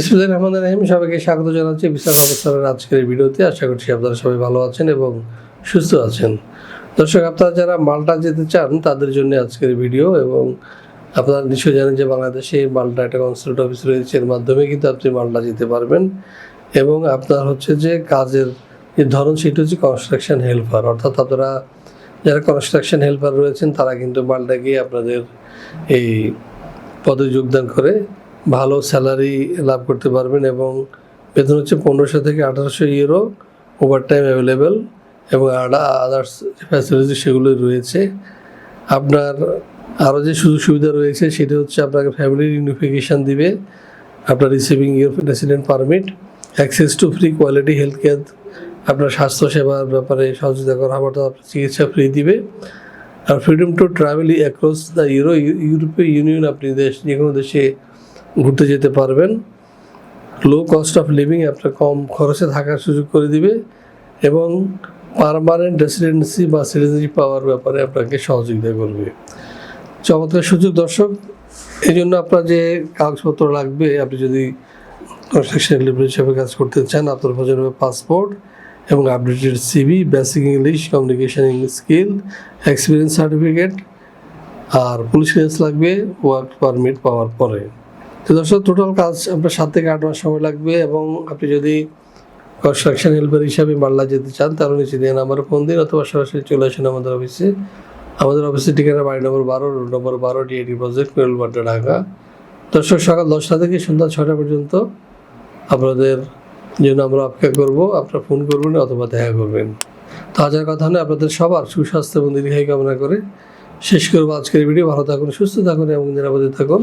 বিসমুল্লাহ রহমান রাহিম, সবাইকে স্বাগত জানাচ্ছি বিশাল প্রফেসরের আজকের ভিডিওতে। আশা করছি আপনারা সবাই ভালো আছেন এবং সুস্থ আছেন। দর্শক, আপনারা যারা মালটা যেতে চান, তাদের জন্য আজকের ভিডিও এবং আপনারা নিশ্চয়ই জানেন যে বাংলাদেশে মালটা একটা কনসাল্ট অফিস রয়েছে। এর মাধ্যমে কিন্তু আপনি মালটা যেতে পারবেন এবং আপনার হচ্ছে যে কাজের যে ধরন, সেটা হচ্ছে কনস্ট্রাকশন হেল্পার অর্থাৎ আপনারা যারা কনস্ট্রাকশন হেল্পার রয়েছেন, তারা কিন্তু মালটা গিয়ে আপনাদের এই পদে যোগদান করে ভালো স্যালারি লাভ করতে পারবেন এবং বেতন হচ্ছে পনেরোশো থেকে আঠারোশো ইউরো ওভার টাইম অ্যাভেলেবেল এবং আদার্স ফ্যাসিলিটি সেগুলো রয়েছে। আপনার আরও যে সুযোগ সুবিধা রয়েছে সেটা হচ্ছে আপনাকে ফ্যামিলি ইউনিফিকেশান দিবে, আপনার receiving your resident permit access to free quality health care আপনার স্বাস্থ্যসেবার ব্যাপারে সহযোগিতা করা হবে আপনার চিকিৎসা ফ্রি দিবে। আর freedom to travel across the euro European Union আপনি দেশ যে কোনো দেশে ঘুরতে যেতে পারবেন। লো কস্ট অফ লিভিং আপনার কম খরচে থাকার সুযোগ করে দিবে এবং পারমানেন্ট রেসিডেন্সি বা সিটিজেনশিপ পাওয়ার ব্যাপারে আপনাকে সহযোগিতা করবে। চমৎকার সুযোগ দর্শক এই জন্য আপনার যে কাগজপত্র লাগবে, আপনি যদি কনস্ট্রাকশন লেবার হিসাবে কাজ করতে চান, আপনার প্রয়োজন হবে পাসপোর্ট এবং updated CV basic English communication skill experience certificate আর পুলিশ লাগবে ওয়ার্ক পারমিট পাওয়ার পরে। তো দর্শক টোটাল কাজ আপনার সাত থেকে আট মাস সময় লাগবে এবং আপনি যদি কনস্ট্রাকশন হেল্পার হিসাবে মাল্লা যেতে চান, তাহলে নিচে দিয়ে নাম্বারে ফোন দিন অথবা সরাসরি চলে আসেন আমাদের অফিসে আমাদের অফিসের ঠিকানা বাড়ি নম্বর বারো রোড নম্বর বারো ডিএডি প্রজেক্ট মেরুলবাড্ডা ঢাকা। দর্শক, সকাল দশটা থেকে সন্ধ্যা ছটা পর্যন্ত আপনাদের জন্য আমরা অপেক্ষা করব, আপনারা ফোন করবেন অথবা দেখা করবেন। তো হাজার কথা নয়, আপনাদের সবার সুস্বাস্থ্য এবং দীর্ঘায়ু কামনা করে শেষ করব আজকের ভিডিও ভালো থাকুন, সুস্থ থাকুন এবং নিরাপদে থাকুন।